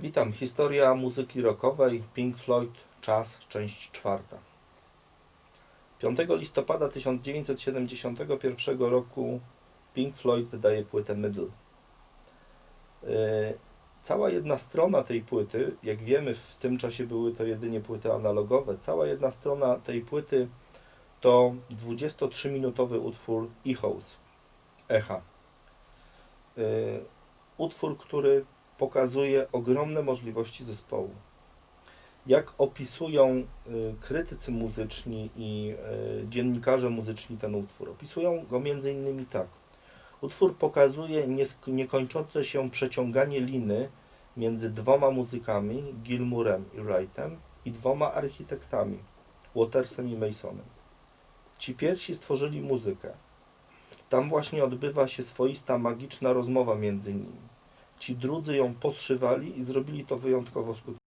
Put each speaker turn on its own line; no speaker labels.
Witam. Historia muzyki rockowej Pink Floyd, czas, część czwarta. 5 listopada 1971 roku Pink Floyd wydaje płytę Middle. Yy, Cała jedna strona tej płyty, jak wiemy, w tym czasie były to jedynie płyty analogowe, cała jedna strona tej płyty to 23-minutowy utwór Echoes, Echa. Yy, Utwór, który pokazuje ogromne możliwości zespołu. Jak opisują y, krytycy muzyczni i y, dziennikarze muzyczni ten utwór? Opisują go między innymi tak. Utwór pokazuje niekończące się przeciąganie liny między dwoma muzykami, Gilmourem i Wrightem, i dwoma architektami, Watersem i Masonem. Ci pierwsi stworzyli muzykę. Tam właśnie odbywa się swoista magiczna rozmowa między nimi. Ci drudzy ją podszywali i zrobili to wyjątkowo skutecznie.